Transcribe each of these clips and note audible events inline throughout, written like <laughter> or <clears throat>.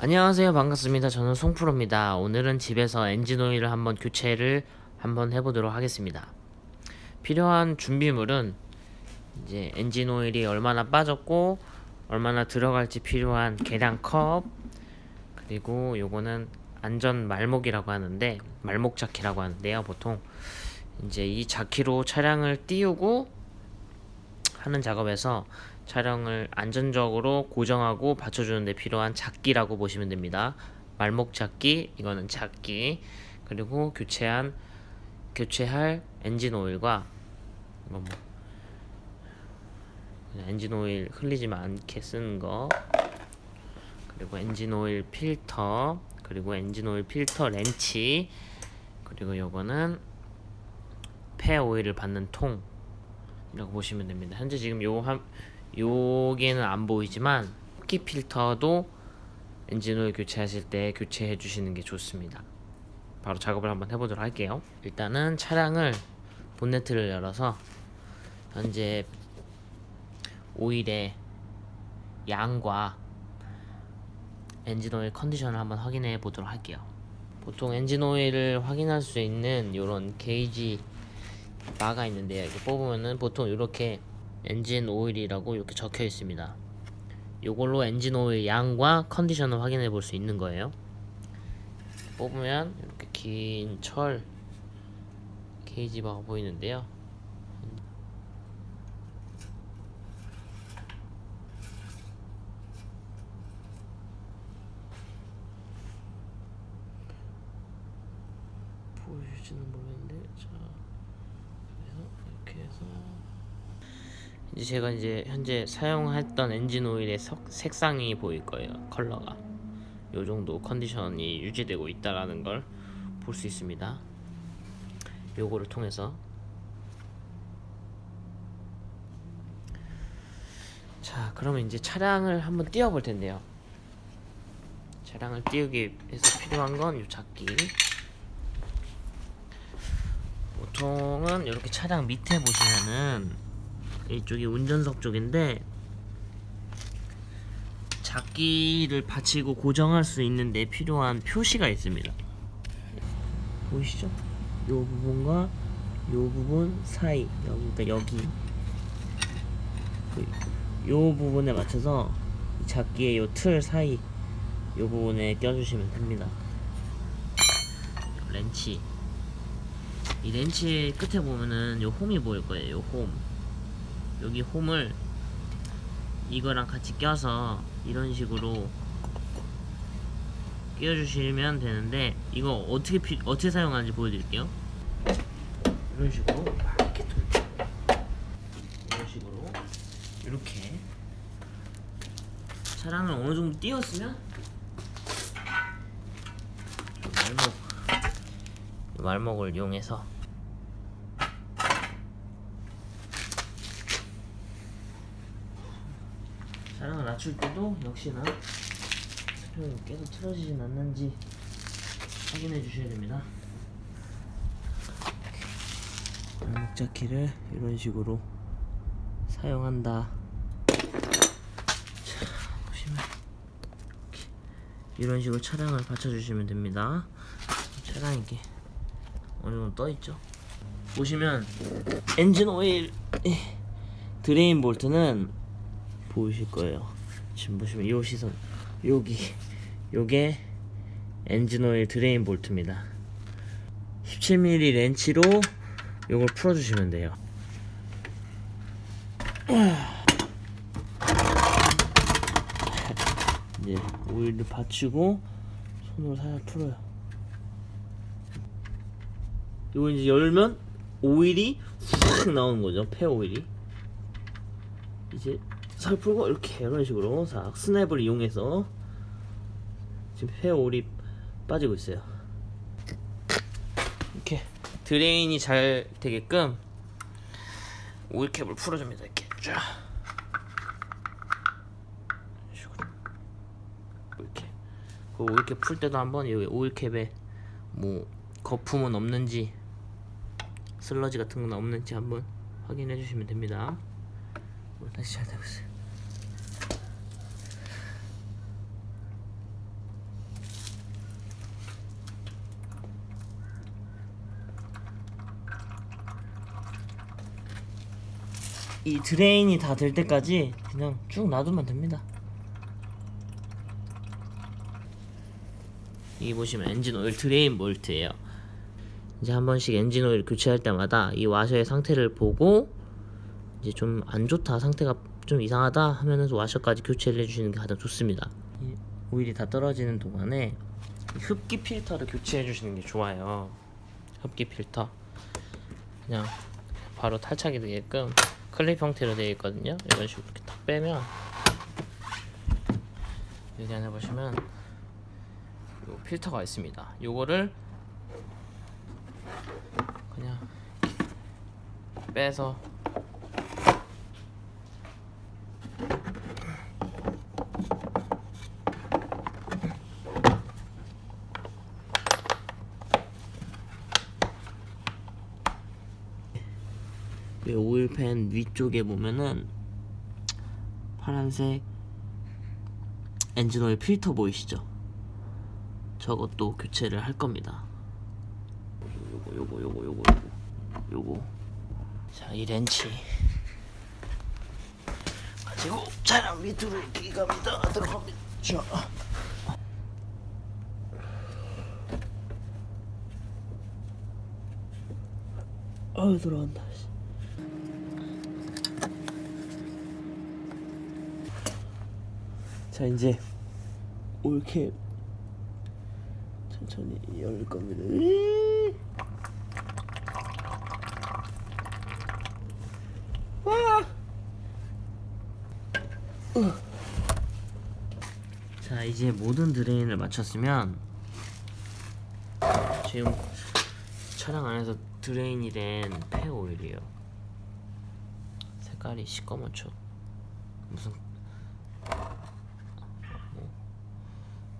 안녕하세요. 반갑습니다. 저는 송프로입니다. 오늘은 집에서 엔진 오일을 한번 교체를 한번 해보도록 하겠습니다. 필요한 준비물은 이제 엔진 오일이 얼마나 빠졌고 얼마나 들어갈지 필요한 계량컵 그리고 요거는 안전 말목이라고 하는데 말목 자키라고 하는데요 보통. 이제 이 자키로 차량을 띄우고 하는 작업에서 차량을 안전적으로 고정하고 받쳐주는 데 필요한 작기라고 보시면 됩니다. 말목 작기, 이거는 작기, 그리고 교체한 교체할 엔진 오일과 뭐 그냥 엔진 오일 흘리지 않게 쓰는 거, 그리고 엔진 오일 필터, 그리고 엔진 오일 필터 렌치, 그리고 요거는 폐 오일을 받는 통. 이라고 보시면 됩니다. 현재 지금 요 한, 여기에는 안 보이지만 흡기 필터도 엔진오일 교체하실 때 교체해 주시는 게 좋습니다. 바로 작업을 한번 해보도록 할게요. 일단은 차량을 본네트를 열어서 현재 오일의 양과 엔진오일 컨디션을 한번 확인해 보도록 할게요. 보통 엔진오일을 확인할 수 있는 이런 게이지 바가 있는데요. 이렇게 뽑으면은 보통 이렇게 엔진 오일이라고 이렇게 적혀 있습니다. 이걸로 엔진 오일 양과 컨디션을 확인해 볼 수 있는 거예요. 뽑으면 이렇게 긴철 게이지 바가 보이는데요. 보여줄지는 모르겠는데 자 그래서 이렇게 해서 이제 제가 이제 현재 사용했던 엔진 오일의 석, 색상이 보일 거예요 컬러가. 요 정도 컨디션이 유지되고 있다라는 걸 볼 수 있습니다. 요거를 통해서. 자 그러면 이제 차량을 한번 띄워 볼 텐데요. 차량을 띄우기 위해서 필요한 건요 작기. 보통은 이렇게 차량 밑에 보시면은 이쪽이 운전석 쪽인데 작기를 받치고 고정할 수 있는데 필요한 표시가 있습니다. 보이시죠? 요 부분과 요 부분 사이 그러니까 여기 그, 요 부분에 맞춰서 이 작기의 요틀 사이 요 부분에 껴주시면 됩니다. 렌치 이 렌치 끝에 보면은 요 홈이 보일 거예요. 요 홈. 여기 홈을 이거랑 같이 껴서 이런 식으로 끼워주시면 되는데 이거 어떻게 피, 어떻게 사용하는지 보여드릴게요. 이런 식으로 이렇게 돌 이런 식으로 이렇게 차량을 어느 정도 띄웠으면 말목 말목을 이용해서 낮출 때도 역시나 계속 틀어지진 않는지 확인해 주셔야 됩니다. 말목 자키를 이런 식으로 사용한다. 자, 보시면 이런 식으로 차량을 받쳐주시면 됩니다. 차량이 이렇게 어느 정도 떠 있죠. 보시면 엔진 오일 드레인 볼트는 보이실 거예요. 지금 보시면 이 시선 여기 요게 엔진 오일 드레인 볼트입니다. 17mm 렌치로 요걸 풀어주시면 돼요. <laughs> 이제 오일을 받치고 손으로 살짝 풀어요. 이거 이제 열면 오일이 훅 나오는 거죠. 폐 오일이. 이제 살 풀고 이렇게 이런 식으로 싹 스냅을 이용해서 지금 폐 오일이 빠지고 있어요. 이렇게 드레인이 잘 되게끔 오일캡을 풀어줍니다. 이렇게 쫙. 이렇게 그 오일캡 풀 때도 한번 여기 오일캡에 뭐 거품은 없는지 슬러지 같은 건 없는지 한번 확인해 주시면 됩니다. 뭐 다시 잘 되고 있어요. 이 드레인이 다 될 때까지 그냥 쭉 놔두면 됩니다. 이 보시면 엔진 오일 드레인 볼트예요. 이제 한 번씩 엔진 오일 교체할 때마다 이 와셔의 상태를 보고 이제 좀 안 좋다 상태가 좀 이상하다 하면은 와셔까지 교체를 해주시는 게 가장 좋습니다. 이 오일이 다 떨어지는 동안에 이 흡기 필터를 교체해 주시는 게 좋아요. 흡기 필터 그냥 바로 탈착이 되게끔 클립 형태로 되어 있거든요. 이런 식으로 이렇게 딱 빼면 여기 안에 보시면 요 필터가 있습니다. 요거를 그냥 빼서 이 오일팬 위쪽에 보면은 파란색 엔진 오일 필터 보이시죠? 저것도 교체를 할 겁니다. 요거 요거 요거 요거 요거 요거 자이 렌치 가지고 차량 밑으로 이렇게 갑니다 들어갑니다 자. 아유 들어간다 자 이제 올캡 천천히 열 겁니다. 와. 으. 자 이제 모든 드레인을 마쳤으면 지금 차량 안에서 드레인이 된 폐 오일이에요. 색깔이 시꺼멓죠. 무슨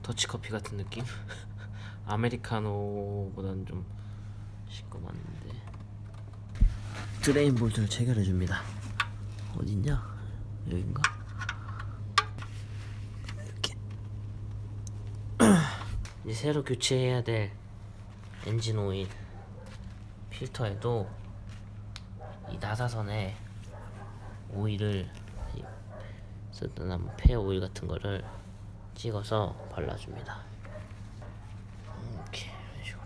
더치커피 같은 느낌? <laughs> 아메리카노보다는 좀 시꺼먼데 드레인 볼트를 체결해 줍니다 어딨냐? 여긴가? 이렇게 <clears throat> 이제 새로 교체해야 될 엔진 오일 필터에도 이 나사선에 오일을 이 쓰던 폐 오일 같은 거를 찍어서 발라줍니다. 이렇게 이런 식으로.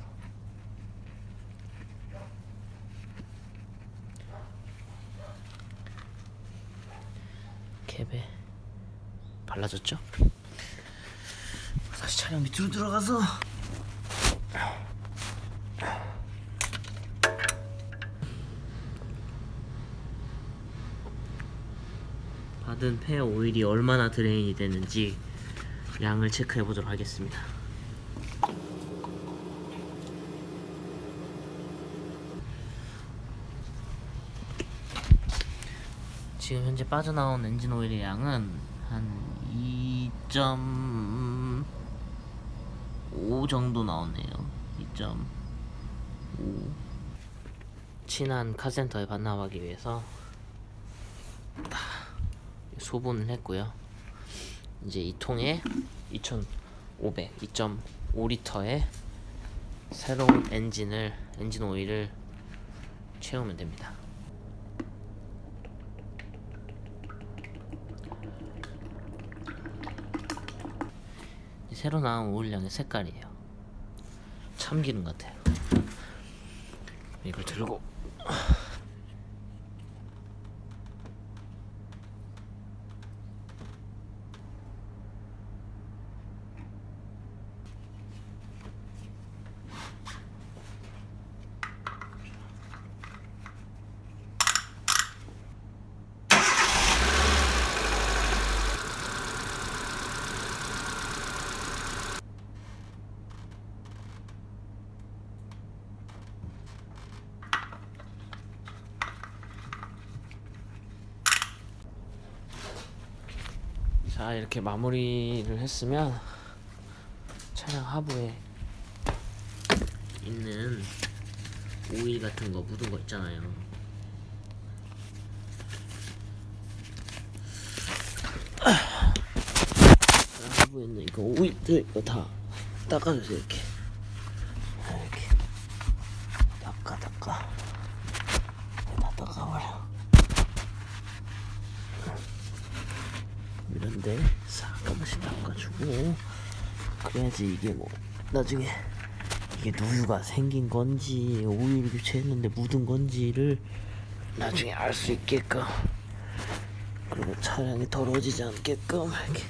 캡에 발라줬죠? 다시 차량 밑으로 들어가서 받은 폐 오일이 얼마나 드레인이 되는지 양을 체크해 보도록 하겠습니다. 지금 현재 빠져나온 엔진 오일의 양은 한 2.5 정도 나오네요. 2.5 친한 카센터에 반납하기 위해서 다 소분을 했고요. 이제 이 통에 2,500, 2.5리터의 새로운 엔진을 엔진 오일을 채우면 됩니다. 이 새로 나온 오일량의 색깔이에요. 참기름 같아요. 이걸 들고 자 이렇게 마무리를 했으면 차량 하부에 있는 오일 같은 거 묻은 거 있잖아요. 하부에 있는 이거 오일들 이거 다 닦아주세요 이렇게 닦아 닦아 다 닦아버려. 되는데 싹 한 번씩 닦아주고 그래야지 이게 뭐 나중에 이게 누유가 생긴 건지 오일 교체했는데 묻은 건지를 나중에 알 수 있게끔 그리고 차량이 더러워지지 않게끔 이렇게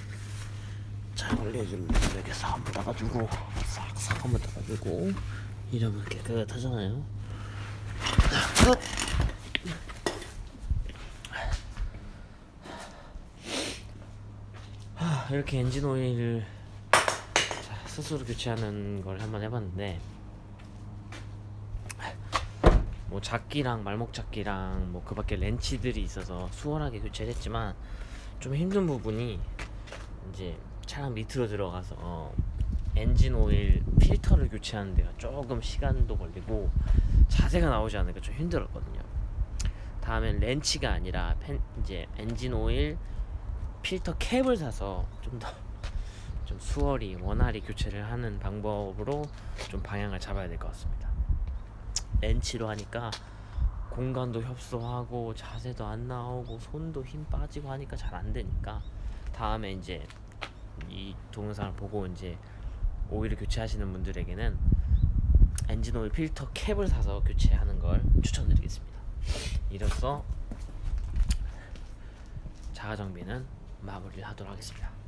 잘 올려주는 이렇게 싹 닦아주고 싹싹 한번 닦아주고 이러면 깨끗하잖아요. 하, 이렇게 엔진 오일을 자, 스스로 교체하는 걸 한번 해봤는데 뭐 작기랑 말목 작기랑 뭐 그밖에 렌치들이 있어서 수월하게 교체를 했지만 좀 힘든 부분이 이제 차량 밑으로 들어가서 어, 엔진 오일 필터를 교체하는 데가 조금 시간도 걸리고 자세가 나오지 않으니까 좀 힘들었거든요. 다음엔 렌치가 아니라 펜, 이제 엔진 오일 필터 캡을 사서 좀더 좀 수월히 원활히 교체를 하는 방법으로 좀 방향을 잡아야 될 것 같습니다. 렌치로 하니까 공간도 협소하고 자세도 안 나오고 손도 힘 빠지고 하니까 잘 안 되니까 다음에 이제 이 동영상을 보고 이제 오일을 교체하시는 분들에게는 엔진 오일 필터 캡을 사서 교체하는 걸 추천드리겠습니다. 이로써 자가 정비는 마무리를 하도록 하겠습니다.